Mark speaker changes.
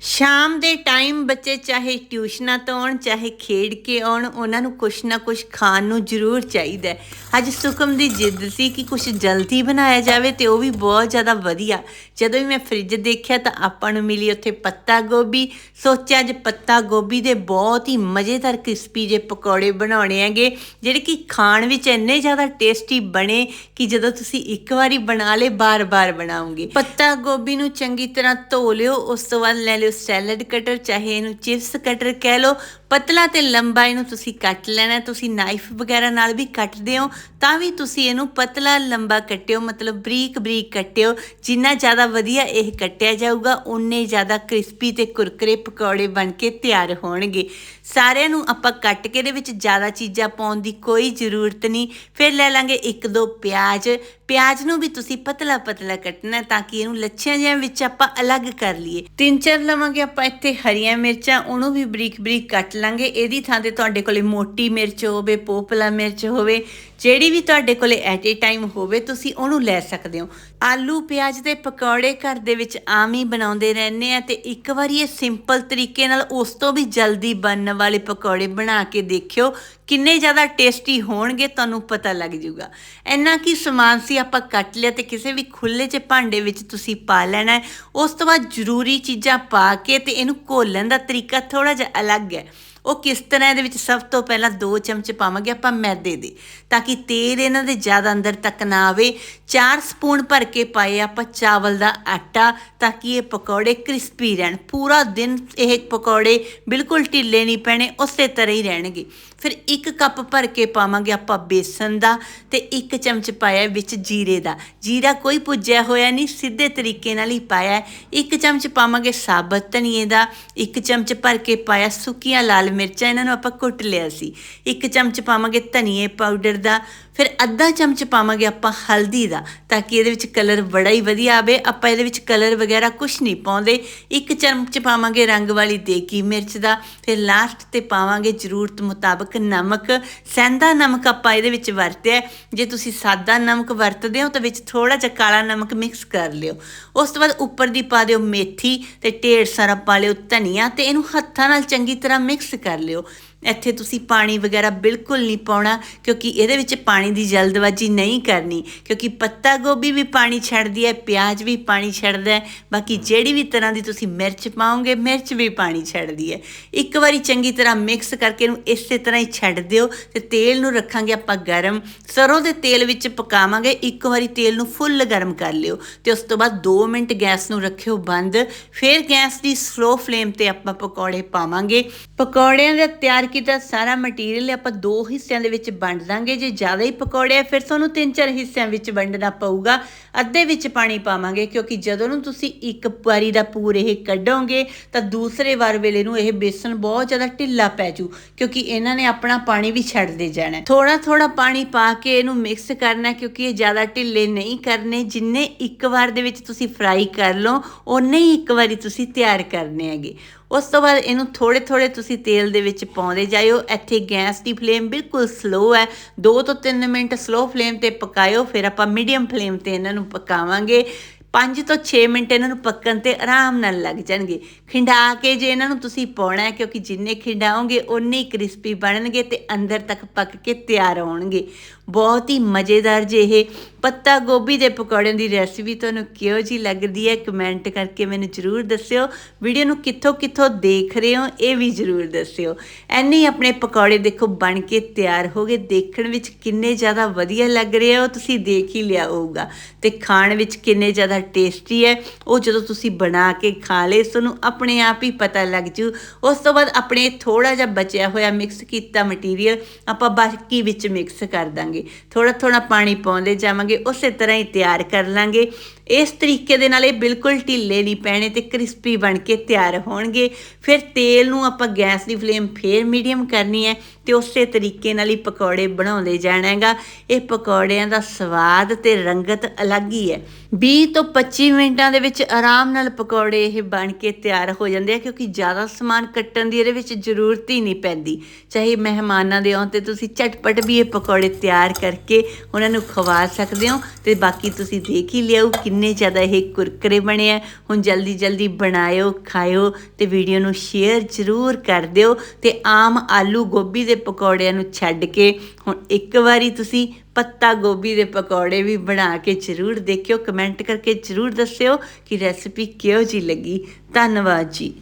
Speaker 1: ਸ਼ਾਮ ਦੇ ਟਾਈਮ ਬੱਚੇ ਚਾਹੇ ਟਿਊਸ਼ਨਾਂ ਤੋਂ ਆਉਣ, ਚਾਹੇ ਖੇਡ ਕੇ ਆਉਣ, ਉਹਨਾਂ ਨੂੰ ਕੁਛ ਨਾ ਕੁਛ ਖਾਣ ਨੂੰ ਜ਼ਰੂਰ ਚਾਹੀਦਾ ਅੱਜ ਸੁਖਮ ਦੀ ਜਿੱਦ ਸੀ ਕਿ ਕੁਛ ਜਲਦੀ ਬਣਾਇਆ ਜਾਵੇ ਤੇ ਉਹ ਵੀ ਬਹੁਤ ਜ਼ਿਆਦਾ ਵਧੀਆ। ਜਦੋਂ ਵੀ ਮੈਂ ਫ੍ਰਿਜ ਦੇਖਿਆ ਤਾਂ ਆਪਾਂ ਨੂੰ ਮਿਲੀ ਉੱਥੇ ਪੱਤਾ ਗੋਭੀ। ਸੋਚਿਆ ਅੱਜ ਪੱਤਾ ਗੋਭੀ ਦੇ ਬਹੁਤ ਹੀ ਮਜ਼ੇਦਾਰ ਕ੍ਰਿਸਪੀ ਜੇ ਪਕੌੜੇ ਬਣਾਉਣੇ ਹੈਗੇ, ਜਿਹੜੇ ਕਿ ਖਾਣ ਵਿੱਚ ਇੰਨੇ ਜ਼ਿਆਦਾ ਟੇਸਟੀ ਬਣੇ ਕਿ ਜਦੋਂ ਤੁਸੀਂ ਇੱਕ ਵਾਰੀ ਬਣਾ ਲੇ ਬਾਰ-ਬਾਰ ਬਣਾਓਗੇ। ਪੱਤਾ ਗੋਭੀ ਨੂੰ ਚੰਗੀ ਤਰ੍ਹਾਂ ਧੋ ਲਿਓ, ਉਸ ਤੋਂ ਬਾਅਦ ਲੈ ਲਿਓ ਸੈਲਡ ਕਟਰ, ਚਾਹੇ ਇਹਨੂੰ ਚਿਪਸ ਕਟਰ ਕਹਿ ਲਓ ਪਤਲਾ ਤੇ ਲੰਬਾ ਇਹਨੂੰ ਤੁਸੀਂ ਕੱਟ ਲੈਣਾ ਤੁਸੀਂ ਨਾਈਫ ਵਗੈਰਾ ਨਾਲ ਵੀ ਕੱਟਦੇ ਹੋ, ਤਾਂ ਵੀ ਤੁਸੀਂ ਇਹਨੂੰ ਪਤਲਾ ਲੰਬਾ ਕੱਟਿਓ, ਮਤਲਬ ਬਰੀਕ ਬਰੀਕ ਕੱਟਿਓ। ਜਿੰਨਾ ਜ਼ਿਆਦਾ ਵਧੀਆ ਇਹ ਕੱਟਿਆ ਜਾਊਗਾ ਉਨੇ ਜ਼ਿਆਦਾ ਕ੍ਰਿਸਪੀ ਤੇ ਕੁਰਕਰੇ ਪਕੌੜੇ ਬਣ ਕੇ ਤਿਆਰ ਹੋਣਗੇ। ਸਾਰਿਆਂ ਨੂੰ ਆਪਾਂ ਕੱਟ ਕੇ ਦੇ ਵਿੱਚ ਜ਼ਿਆਦਾ ਚੀਜ਼ਾਂ ਪਾਉਣ ਦੀ ਕੋਈ ਜ਼ਰੂਰਤ ਨਹੀਂ। ਫਿਰ ਲੈ ਲਾਂਗੇ ਇੱਕ ਦੋ ਪਿਆਜ਼। ਪਿਆਜ਼ ਨੂੰ ਵੀ ਤੁਸੀਂ ਪਤਲਾ ਪਤਲਾ ਕੱਟਣਾ ਤਾਂ ਕਿ ਇਹਨੂੰ ਲੱਛਿਆਂ ਜਿਹਾ ਵਿੱਚ ਆਪਾਂ ਅਲੱਗ ਕਰ ਲਈਏ। ਤਿੰਨ ਚਾਰ ਲਵਾਂਗੇ ਆਪਾਂ ਇੱਥੇ ਹਰੀਆਂ ਮਿਰਚਾਂ, ਉਹਨੂੰ ਵੀ ਬਰੀਕ ਬਰੀਕ ਕੱਟ ਲਾਂਗੇ। ਇਹਦੀ ਥਾਂ ਤੇ ਤੁਹਾਡੇ ਕੋਲੇ ਮੋਟੀ ਮਿਰਚ ਹੋਵੇ, ਪੋਪਲਾ ਮਿਰਚ ਹੋਵੇ, ਜਿਹੜੀ ਵੀ ਤੁਹਾਡੇ ਕੋਲੇ ਐਟ ਏ ਟਾਈਮ ਹੋਵੇ, ਤੁਸੀਂ ਉਹਨੂੰ ਲੈ ਸਕਦੇ ਹੋ। ਆਲੂ ਪਿਆਜ਼ ਦੇ ਪਕੌੜੇ ਘਰ ਦੇ ਵਿੱਚ ਆਮ ਹੀ ਬਣਾਉਂਦੇ ਰਹਿੰਦੇ ਆ ਤੇ ਇੱਕ ਵਾਰੀ ਇਹ ਸਿੰਪਲ ਤਰੀਕੇ ਨਾਲ ਉਸ ਤੋਂ ਵੀ ਜਲਦੀ ਬਣਨ ਵਾਲੇ ਪਕੌੜੇ ਬਣਾ ਕੇ ਦੇਖਿਓ, ਕਿੰਨੇ ਜ਼ਿਆਦਾ ਟੇਸਟੀ ਹੋਣਗੇ ਤੁਹਾਨੂੰ ਪਤਾ ਲੱਗ ਜਾਊਗਾ। ਇੰਨਾ ਕੀ ਸਮਾਨ ਸੀ ਆਪਾਂ ਕੱਟ ਲਿਆ ਤੇ ਕਿਸੇ ਵੀ ਖੁੱਲੇ 'ਚ ਭਾਂਡੇ ਵਿੱਚ ਤੁਸੀਂ ਪਾ ਲੈਣਾ ਉਸ ਤੋਂ ਬਾਅਦ ਜ਼ਰੂਰੀ ਚੀਜ਼ਾਂ ਪਾ ਕੇ ਤੇ ਇਹਨੂੰ ਘੋਲਣ ਦਾ ਤਰੀਕਾ ਥੋੜਾ ਜਿਹਾ ਅਲੱਗ ਹੈ। ਉਹ ਕਿਸ ਤਰ੍ਹਾਂ ਇਹਦੇ ਵਿੱਚ ਸਭ ਤੋਂ ਪਹਿਲਾਂ 2 ਚਮਚ ਪਾਵਾਂਗੇ ਆਪਾਂ ਮੈਦੇ ਦੇ, ਤਾਂ ਕਿ ਤੇਲ ਇਹਨਾਂ ਦੇ ਜ਼ਿਆਦਾ ਅੰਦਰ ਤੱਕ ਨਾ ਆਵੇ। 4 ਸਪੂਨ ਭਰ ਕੇ ਪਾਏ ਆਪਾਂ ਚਾਵਲ ਦਾ ਆਟਾ, ਤਾਂ ਕਿ ਇਹ ਪਕੌੜੇ ਕ੍ਰਿਸਪੀ ਰਹਿਣ। ਪੂਰਾ ਦਿਨ ਇਹ ਪਕੌੜੇ ਬਿਲਕੁਲ ਢਿੱਲੇ ਨਹੀਂ ਪੈਣੇ, ਉਸੇ ਤਰ੍ਹਾਂ ਹੀ ਰਹਿਣਗੇ। ਫਿਰ 1 ਕੱਪ ਭਰ ਕੇ ਪਾਵਾਂਗੇ ਆਪਾਂ ਬੇਸਨ ਦਾ, ਤੇ 1 ਚਮਚ ਪਾਇਆ ਵਿੱਚ ਜੀਰੇ ਦਾ। ਜੀਰਾ ਕੋਈ ਭੁੱਜਿਆ ਹੋਇਆ ਨਹੀਂ, ਸਿੱਧੇ ਤਰੀਕੇ ਨਾਲ ਹੀ ਪਾਇਆ। 1 ਚਮਚ ਪਾਵਾਂਗੇ ਸਾਬਤ ਧਨੀਏ ਦਾ 1 ਚਮਚ ਭਰ ਕੇ ਪਾਇਆ ਸੁੱਕੀਆਂ ਲਾਲ ਮਿਰਚਾਂ ਇਹਨਾਂ ਨੂੰ ਆਪਾਂ ਕੁੱਟ ਲਿਆ ਸੀ। ਇੱਕ ਚਮਚ ਪਾਵਾਂਗੇ ਧਨੀਏ ਪਾਊਡਰ ਦਾ, ਫਿਰ ਅੱਧਾ ਚਮਚ ਪਾਵਾਂਗੇ ਆਪਾਂ ਹਲਦੀ ਦਾ, ਤਾਂ ਕਿ ਇਹਦੇ ਵਿੱਚ ਕਲਰ ਬੜਾ ਹੀ ਵਧੀਆ ਆਵੇ। ਆਪਾਂ ਇਹਦੇ ਵਿੱਚ ਕਲਰ ਵਗੈਰਾ ਕੁਝ ਨਹੀਂ ਪਾਉਂਦੇ। ਇੱਕ ਚਮਚ ਪਾਵਾਂਗੇ ਰੰਗ ਵਾਲੀ ਦੇਗੀ ਮਿਰਚ ਦਾ, ਫਿਰ ਲਾਸਟ ਤੇ ਪਾਵਾਂਗੇ ਜ਼ਰੂਰਤ ਮੁਤਾਬਕ ਨਮਕ। ਸੈਂਦਾ ਨਮਕ ਆਪਾਂ ਇਹਦੇ ਵਿੱਚ ਵਰਤਿਆ ਜੇ ਤੁਸੀਂ ਸਾਦਾ ਨਮਕ ਵਰਤਦੇ ਹੋ ਤਾਂ ਵਿੱਚ ਥੋੜਾ ਜਿਹਾ ਕਾਲਾ ਨਮਕ ਮਿਕਸ ਕਰ ਲਿਓ। ਉਸ ਤੋਂ ਬਾਅਦ ਉੱਪਰ ਦੀ ਪਾ ਦਿਓ ਮੇਥੀ ਤੇ ਢੇਰ ਸਾਰਾ ਪਾ ਲਿਓ ਧਨੀਆ ਤੇ ਇਹਨੂੰ ਹੱਥਾਂ ਨਾਲ ਚੰਗੀ ਤਰ੍ਹਾਂ ਮਿਕਸ ਕਰ ਲਿਓ ਇੱਥੇ ਤੁਸੀਂ ਪਾਣੀ ਵਗੈਰਾ ਬਿਲਕੁਲ ਨਹੀਂ ਪਾਉਣਾ, ਕਿਉਂਕਿ ਇਹਦੇ ਵਿੱਚ ਪਾਣੀ ਦੀ ਜਲਦਬਾਜ਼ੀ ਨਹੀਂ ਕਰਨੀ, ਕਿਉਂਕਿ ਪੱਤਾ ਗੋਭੀ ਵੀ ਪਾਣੀ ਛੱਡਦੀ ਹੈ, ਪਿਆਜ਼ ਵੀ ਪਾਣੀ ਛੱਡਦਾ ਹੈ, ਬਾਕੀ ਜਿਹੜੀ ਵੀ ਤਰ੍ਹਾਂ ਦੀ ਤੁਸੀਂ ਮਿਰਚ ਪਾਓਗੇ, ਮਿਰਚ ਵੀ ਪਾਣੀ ਛੱਡਦੀ ਹੈ। ਇੱਕ ਵਾਰੀ ਚੰਗੀ ਤਰ੍ਹਾਂ ਮਿਕਸ ਕਰਕੇ ਇਹਨੂੰ ਇਸੇ ਤਰ੍ਹਾਂ ਹੀ ਛੱਡ ਦਿਓ ਤੇ ਤੇਲ ਨੂੰ ਰੱਖਾਂਗੇ ਆਪਾਂ ਗਰਮ। ਸਰੋਂ ਦੇ ਤੇਲ ਵਿੱਚ ਪਕਾਵਾਂਗੇ, ਇੱਕ ਵਾਰੀ ਤੇਲ ਨੂੰ ਫੁੱਲ ਗਰਮ ਕਰ ਲਿਓ ਤੇ ਉਸ ਤੋਂ ਬਾਅਦ 2 ਮਿੰਟ ਗੈਸ ਨੂੰ ਰੱਖਿਓ ਬੰਦ। ਫਿਰ ਗੈਸ ਦੀ ਸਲੋ ਫਲੇਮ ਤੇ ਆਪਾਂ ਪਕੌੜੇ ਪਾਵਾਂਗੇ। ਪਕੌੜਿਆਂ ਦਾ ਤਿਆਰ ਕੀਤਾ ਸਾਰਾ ਮਟੀਰੀਅਲ ਆਪਾਂ ਦੋ ਹਿੱਸਿਆਂ ਦੇ ਵਿੱਚ ਵੰਡ ਦਾਂਗੇ। ਜੇ ਜ਼ਿਆਦਾ ਹੀ ਪਕੌੜੇ ਆ, ਫਿਰ ਤੁਹਾਨੂੰ ਤਿੰਨ ਚਾਰ ਹਿੱਸਿਆਂ ਵਿੱਚ ਵੰਡਣਾ ਪਊਗਾ। ਅੱਧੇ ਵਿੱਚ ਪਾਣੀ ਪਾਵਾਂਗੇ, ਕਿਉਂਕਿ ਜਦੋਂ ਨੂੰ ਤੁਸੀਂ ਇੱਕ ਵਾਰੀ ਦਾ ਪੂਰ ਇਹ ਕੱਢੋਗੇ, ਤਾਂ ਦੂਸਰੇ ਵਾਰ ਵੇਲੇ ਨੂੰ ਇਹ ਬੇਸਨ ਬਹੁਤ ਜ਼ਿਆਦਾ ਢਿੱਲਾ ਪੈ ਜੂ, ਕਿਉਂਕਿ ਇਹਨਾਂ ਨੇ ਆਪਣਾ ਪਾਣੀ ਵੀ ਛੱਡਦੇ ਜਾਣਾ। ਥੋੜਾ ਥੋੜਾ ਪਾਣੀ ਪਾ ਕੇ ਇਹਨੂੰ ਮਿਕਸ ਕਰਨਾ, ਕਿਉਂਕਿ ਇਹ ਜ਼ਿਆਦਾ ਢਿੱਲੇ ਨਹੀਂ ਕਰਨੇ। ਜਿੰਨੇ ਇੱਕ ਵਾਰ ਦੇ ਵਿੱਚ ਤੁਸੀਂ ਫਰਾਈ ਕਰ ਲਓ ਉਨੇ ਹੀ ਇੱਕ ਵਾਰੀ ਤੁਸੀਂ ਤਿਆਰ ਕਰਨੇ ਹੈਗੇ। ਉਸ ਤੋਂ ਬਾਅਦ ਇਹਨੂੰ ਥੋੜੇ ਥੋੜੇ ਤੁਸੀਂ ਤੇਲ ਦੇ ਵਿੱਚ ਪਾਉਂਦੇ ਜਾਇਓ। ਇੱਥੇ ਗੈਸ ਦੀ ਫਲੇਮ ਬਿਲਕੁਲ ਸਲੋ ਹੈ। 2 ਤੋਂ 3 ਮਿੰਟ ਸਲੋ ਫਲੇਮ ਤੇ ਪਕਾਇਓ, ਫਿਰ ਆਪਾਂ ਮੀਡੀਅਮ ਫਲੇਮ ਤੇ ਇਹਨਾਂ ਨੂੰ ਪਕਾਵਾਂਗੇ। 5 ਤੋਂ 6 ਮਿੰਟ ਇਹਨਾਂ ਨੂੰ ਪੱਕਣ ਤੇ ਆਰਾਮ ਨਾਲ ਲੱਗ ਜਾਣਗੇ। ਖਿੰਡਾ ਕੇ ਜੇ ਇਹਨਾਂ ਨੂੰ ਤੁਸੀਂ ਪਾਉਣਾ ਹੈ, ਕਿਉਂਕਿ ਜਿੰਨੇ ਖਿੰਡਾਓਗੇ ਉਨੇ ਹੀ ਕ੍ਰਿਸਪੀ ਬਣਨਗੇ ਤੇ ਅੰਦਰ ਤੱਕ ਪੱਕ ਕੇ ਤਿਆਰ ਹੋਣਗੇ। ਬਹੁਤ ਹੀ ਮਜ਼ੇਦਾਰ ਜਿਹੇ ਪੱਤਾ ਗੋਭੀ ਦੇ ਪਕੌੜਿਆਂ ਦੀ ਰੈਸਿਪੀ ਤੁਹਾਨੂੰ ਕਿਹੋ ਜੀ ਲੱਗਦੀ ਹੈ ਕਮੈਂਟ ਕਰਕੇ ਮੈਨੂੰ ਜਰੂਰ ਦੱਸਿਓ। ਵੀਡੀਓ ਨੂੰ ਕਿੱਥੋਂ ਕਿੱਥੋਂ ਦੇਖ ਰਹੇ ਹੋ, ਇਹ ਵੀ ਜਰੂਰ ਦੱਸਿਓ। ਐਨੇ ਆਪਣੇ ਪਕੌੜੇ ਦੇਖੋ ਬਣ ਕੇ ਤਿਆਰ ਹੋ ਗਏ। ਦੇਖਣ ਵਿੱਚ ਕਿੰਨੇ ਜ਼ਿਆਦਾ ਵਧੀਆ ਲੱਗ ਰਹੇ ਹੋ ਤੁਸੀਂ ਦੇਖ ਹੀ ਲਿਆ ਹੋਊਗਾ। ਤੇ ਖਾਣ ਵਿੱਚ ਕਿੰਨੇ ਜ਼ਿਆਦਾ ਟੇਸਟੀ ਹੈ। ਉਹ ਜਦੋਂ ਤੁਸੀਂ ਬਣਾ ਕੇ ਖਾ ਲੇ ਤੁਹਾਨੂੰ ਆਪਣੇ ਆਪ ਹੀ ਪਤਾ ਲੱਗ ਜੂ। ਉਸ ਤੋਂ ਬਾਅਦ ਆਪਣੇ ਥੋੜਾ ਜਿਹਾ ਬਚਿਆ ਹੋਇਆ ਮਿਕਸ ਕੀਤਾ ਮਟੀਰੀਅਲ ਆਪਾਂ ਬਾਕੀ ਵਿੱਚ ਮਿਕਸ ਕਰ ਦਾਂਗੇ। ਥੋੜਾ ਥੋੜਾ ਪਾਣੀ ਪਾਉਂਦੇ ਜਾਵਾਂਗੇ ਉਸੇ ਤਰ੍ਹਾਂ ਹੀ ਤਿਆਰ ਕਰ ਲਾਂਗੇ। ਇਸ ਤਰੀਕੇ ਦੇ ਨਾਲ ਇਹ ਬਿਲਕੁਲ ਢਿੱਲੇ ਨਹੀਂ ਪੈਣੇ ਤੇ ਕ੍ਰਿਸਪੀ ਬਣ ਕੇ ਤਿਆਰ ਹੋਣਗੇ। ਫਿਰ ਤੇਲ ਨੂੰ ਆਪਾਂ ਗੈਸ ਦੀ ਫਲੇਮ ਫੇਰ ਮੀਡੀਅਮ ਕਰਨੀ ਹੈ ਤੇ ਉਸੇ ਤਰੀਕੇ ਨਾਲ ਹੀ ਪਕੌੜੇ ਬਣਾਉਂਦੇ ਜਾਣਾ ਹੈਗਾ ਇਹ ਪਕੌੜਿਆਂ ਦਾ ਸਵਾਦ ਤੇ ਰੰਗਤ ਅਲੱਗ ਹੀ ਹੈ। 20 ਤੋਂ 25 ਮਿੰਟਾਂ ਦੇ ਵਿੱਚ ਆਰਾਮ ਨਾਲ ਪਕੌੜੇ ਇਹ ਬਣ ਕੇ ਤਿਆਰ ਹੋ ਜਾਂਦੇ ਆ ਕਿਉਂਕਿ ਜ਼ਿਆਦਾ ਸਮਾਨ ਕੱਟਣ ਦੀ ਇਹਦੇ ਵਿੱਚ ਜ਼ਰੂਰਤ ਹੀ ਨਹੀਂ ਪੈਂਦੀ। ਚਾਹੇ ਮਹਿਮਾਨਾਂ ਦੇ ਆਉਣ ਤੇ ਤੁਸੀਂ ਝਟਪਟ ਵੀ ਇਹ ਪਕੌੜੇ ਤਿਆਰ ਕਰਕੇ ਉਹਨਾਂ ਨੂੰ ਖਵਾ ਸਕਦੇ ਹੋ ਤੇ ਬਾਕੀ ਤੁਸੀਂ ਦੇਖ ਹੀ ਲਿਆਓ ਕਿੰਨੇ ਇੰਨੇ ਜ਼ਿਆਦਾ ਇਹ ਕੁਰਕਰੇ ਬਣੇ ਆ। ਹੁਣ ਜਲਦੀ ਜਲਦੀ ਬਣਾਇਓ, ਖਾਇਓ ਤੇ ਵੀਡੀਓ ਨੂੰ ਸ਼ੇਅਰ ਜ਼ਰੂਰ ਕਰ ਦਿਓ ਤੇ ਆਮ ਆਲੂ ਗੋਭੀ ਦੇ ਪਕੌੜਿਆਂ ਨੂੰ ਛੱਡ ਕੇ ਹੁਣ ਇੱਕ ਵਾਰੀ ਤੁਸੀਂ ਪੱਤਾ ਗੋਭੀ ਦੇ ਪਕੌੜੇ ਵੀ ਬਣਾ ਕੇ ਜ਼ਰੂਰ ਦੇਖਿਓ, ਕਮੈਂਟ ਕਰਕੇ ਜ਼ਰੂਰ ਦੱਸਿਓ ਕਿ ਰੈਸਿਪੀ ਕਿਹੋ ਜੀ ਲੱਗੀ। ਧੰਨਵਾਦ ਜੀ।